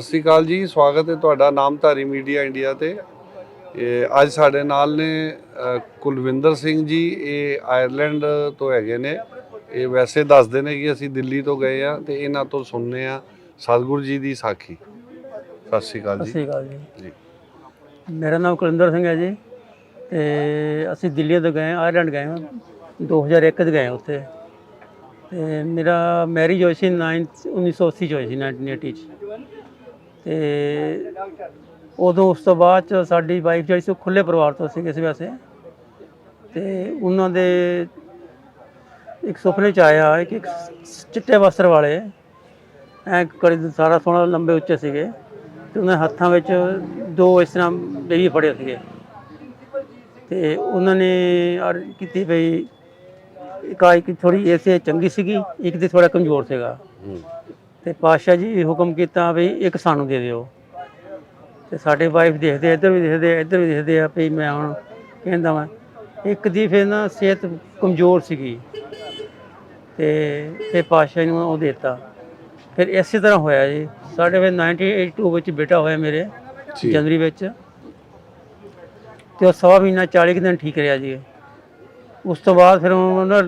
ਸ੍ਰੀ ਅਕਾਲ ਜੀ ਸਵਾਗਤ ਹੈ ਤੁਹਾਡਾ ਨਾਮਧਾਰੀ ਮੀਡੀਆ ਇੰਡੀਆ ਤੇ। ਇਹ ਅੱਜ ਸਾਡੇ ਨਾਲ ਨੇ ਕੁਲਵਿੰਦਰ ਸਿੰਘ ਜੀ ਇਹ ਆਇਰਲੈਂਡ ਤੋਂ ਹੈਗੇ ਨੇ। ਇਹ ਵੈਸੇ ਦੱਸਦੇ ਨੇ ਕਿ ਅਸੀਂ ਦਿੱਲੀ ਤੋਂ ਗਏ ਆ ਤੇ ਇਹਨਾਂ ਤੋਂ ਸੁਣਨੇ ਆ ਸਤਿਗੁਰੂ ਜੀ ਦੀ ਸਾਖੀ। ਸਤਿ ਸ੍ਰੀ ਅਕਾਲ ਸਤਿ ਜੀ ਸ਼੍ਰੀ ਅਕਾਲ ਜੀ। ਮੇਰਾ ਨਾਮ ਕੁਲਿੰਦਰ ਸਿੰਘ ਹੈ ਜੀ ਤੇ ਅਸੀਂ ਦਿੱਲੀ ਤੋਂ ਗਏ ਆਇਰਲੈਂਡ ਗਏ ਹਾਂ। 2001 ਚ ਗਏ ਉੱਥੇ। ਤੇ ਮੇਰਾ ਮੈਰਿਜ ਹੋਈ ਸੀ 9 1980 ਚ ਹੋਈ ਸੀ 1980 ਚ। ਤੇ ਉਦੋਂ ਉਸ ਤੋਂ ਬਾਅਦ ਚ ਸਾਡੀ ਵਾਈਫ ਜਿਹੜੀ ਸੀ ਉਹ ਖੁੱਲੇ ਪਰਿਵਾਰ ਤੋਂ ਸੀ ਕਿਸੇ ਵੈਸੇ। ਤੇ ਉਹਨਾਂ ਦੇ ਇੱਕ ਸੁਪਨੇ ਚ ਆਇਆ ਕਿ ਇੱਕ ਚਿੱਟੇ ਵਸਤਰ ਵਾਲੇ, ਐ ਕੜੀ ਸਾਰਾ ਸੋਹਣਾ ਲੰਬੇ ਉੱਚੇ ਸੀਗੇ। ਤੇ ਉਹਨਾਂ ਹੱਥਾਂ ਵਿੱਚ ਦੋ ਇਸ ਤਰ੍ਹਾਂ ਬੇੜੀ ਫੜੇ ਸੀਗੇ। ਤੇ ਉਹਨਾਂ ਨੇ ਕੀਤੀ ਭਈ ਇੱਕ ਆ ਇੱਕ ਥੋੜੀ ਐਸੇ ਚੰਗੀ ਸੀਗੀ, ਇੱਕ ਦੀ ਥੋੜਾ ਕਮਜ਼ੋਰ ਸੀਗਾ। ਤੇ ਪਾਤਸ਼ਾਹ ਜੀ ਹੁਕਮ ਕੀਤਾ ਵੀ ਇੱਕ ਸਾਨੂੰ ਦੇ ਦਿਓ। ਤੇ ਸਾਡੇ ਵਾਈਫ ਦੇਖਦੇ ਇੱਧਰ ਵੀ ਦੇਖਦੇ ਇੱਧਰ ਵੀ ਦੇਖਦੇ ਆ ਵੀ ਮੈਂ ਹੁਣ ਕਹਿੰਦਾ ਮੈਂ ਇੱਕ ਦੀ ਫਿਰ ਨਾ ਸਿਹਤ ਕਮਜ਼ੋਰ ਸੀਗੀ। ਤੇ ਫਿਰ ਪਾਤਸ਼ਾਹ ਨੂੰ ਉਹ ਦੇਤਾ। ਫਿਰ ਇਸੇ ਤਰ੍ਹਾਂ ਹੋਇਆ ਜੀ। ਸਾਡੇ ਫਿਰ 1982 ਵਿੱਚ ਬੇਟਾ ਹੋਇਆ ਮੇਰੇ ਜਨਵਰੀ ਵਿੱਚ। ਤੇ ਉਹ ਸਵਾ ਮਹੀਨਾ 40 ਕੁ ਦਿਨ ਠੀਕ ਰਿਹਾ ਜੀ। ਉਸ ਤੋਂ ਬਾਅਦ ਫਿਰ ਉਹਨਾਂ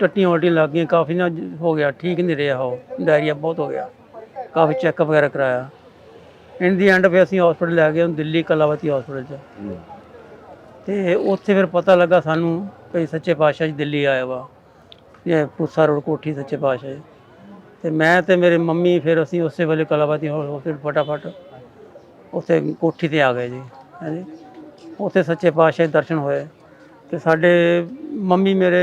ਟੱਟੀਆਂ ਉਲਟੀਆਂ ਲੱਗ ਗਈਆਂ ਕਾਫੀ ਨਾ ਹੋ ਗਿਆ ਠੀਕ ਨਹੀਂ ਰਿਹਾ ਉਹ ਡਾਇਰੀਆ ਬਹੁਤ ਹੋ ਗਿਆ ਕਾਫੀ ਚੈੱਕਅਪ ਵਗੈਰਾ ਕਰਾਇਆ। ਇਨ ਦੀ ਐਂਡ ਫਿਰ ਅਸੀਂ ਹਸਪੀਟਲ ਲੈ ਗਏ ਉਹਨੂੰ ਦਿੱਲੀ ਕਲਾਵਤੀ ਹਸਪੀਟਲ 'ਚ। ਤੇ ਉੱਥੇ ਫਿਰ ਪਤਾ ਲੱਗਾ ਸਾਨੂੰ ਭਈ ਸੱਚੇ ਪਾਤਸ਼ਾਹ ਜੀ ਦਿੱਲੀ ਆਇਆ ਵਾ ਇਹ ਪੁੱਸਾ ਰੋਡ ਕੋਠੀ ਸੱਚੇ ਪਾਤਸ਼ਾਹ ਜੀ। ਤੇ ਮੈਂ ਤੇ ਮੇਰੇ ਮੰਮੀ ਫਿਰ ਅਸੀਂ ਉਸੇ ਵੇਲੇ ਕਲਾਵਤੀ ਹਸਪੀਟਲ ਫਟਾਫਟ ਉੱਥੇ ਕੋਠੀ ਤੇ ਆ ਗਏ ਜੀ ਹਾਂਜੀ। ਉੱਥੇ ਸੱਚੇ ਪਾਤਸ਼ਾਹ ਦੇ ਦਰਸ਼ਨ ਹੋਏ ਤੇ ਸਾਡੇ ਮੰਮੀ ਮੇਰੇ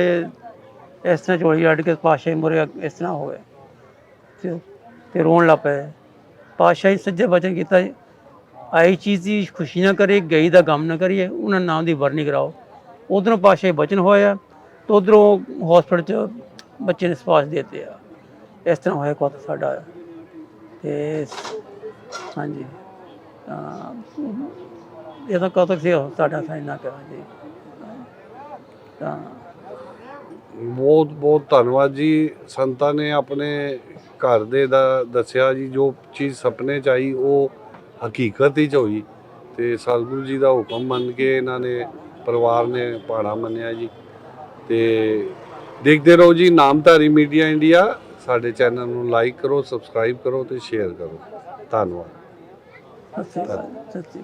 ਇਸ ਤਰ੍ਹਾਂ ਚੋਲੀ ਅੱਡ ਕੇ ਪਾਤਸ਼ਾਹ ਮੁਰੇ ਇਸ ਤਰ੍ਹਾਂ ਹੋ ਗਏ ਤੇ ਤੇ ਰੋਣ ਲੱਗ ਪਏ। ਪਾਤਸ਼ਾਹ ਜੀ ਸੱਜੇ ਬਚਨ ਕੀਤਾ ਆਈ ਚੀਜ਼ ਦੀ ਖੁਸ਼ੀ ਨਾ ਕਰੇ ਗਈ ਦਾ ਗਮ ਨਾ ਕਰੀਏ, ਉਹਨਾਂ ਨਾਮ ਦੀ ਵਰਨੀ ਕਰਾਓ। ਉਧਰੋਂ ਪਾਸ਼ੇ ਬਚਨ ਹੋਇਆ ਤੇ ਉਧਰੋਂ ਹਸਪੀਟਲ ਚ ਬੱਚੇ ਨੇ ਸਪਾਸ ਦਿੱਤੇ ਆ। ਇਸ ਤਰ੍ਹਾਂ ਹੋਇਆ ਕੋਤ ਸਾਡਾ। ਤੇ ਹਾਂਜੀ। ਤਾਂ ਇਹਦਾ ਕਤਕ ਸੀ, ਸਾਡਾ ਸਾਈਨ ਨਾ ਕਰਾਂ ਜੀ। ਤਾਂ ਬਹੁਤ ਬਹੁਤ ਧੰਨਵਾਦ ਜੀ। ਸੰਤਾਂ ਨੇ ਆਪਣੇ ਘਰ ਦੇ ਦਾ ਦੱਸਿਆ ਜੀ, ਜੋ ਚੀਜ਼ ਸੁਪਨੇ ਚ ਆਈ, ਉਹ ਹਕੀਕਤ ਹੀ ਚ ਹੋਈ। ਤੇ ਸਤਿਗੁਰੂ ਜੀ ਦਾ ਹੁਕਮ ਮੰਨ ਕੇ ਇਹਨਾਂ ਨੇ, ਪਰਿਵਾਰ ਨੇ ਪਾੜਾ ਮੰਨਿਆ ਜੀ। ਤੇ ਦੇਖਦੇ ਰਹੋ ਜੀ, ਨਾਮਧਾਰੀ ਮੀਡੀਆ ਇੰਡੀਆ, ਸਾਡੇ ਚੈਨਲ ਨੂੰ ਲਾਈਕ ਕਰੋ, ਸਬਸਕ੍ਰਾਈਬ ਕਰੋ ਤੇ ਸ਼ੇਅਰ ਕਰੋ। ਧੰਨਵਾਦ। ਸੱਚੀ ਸੱਚੀ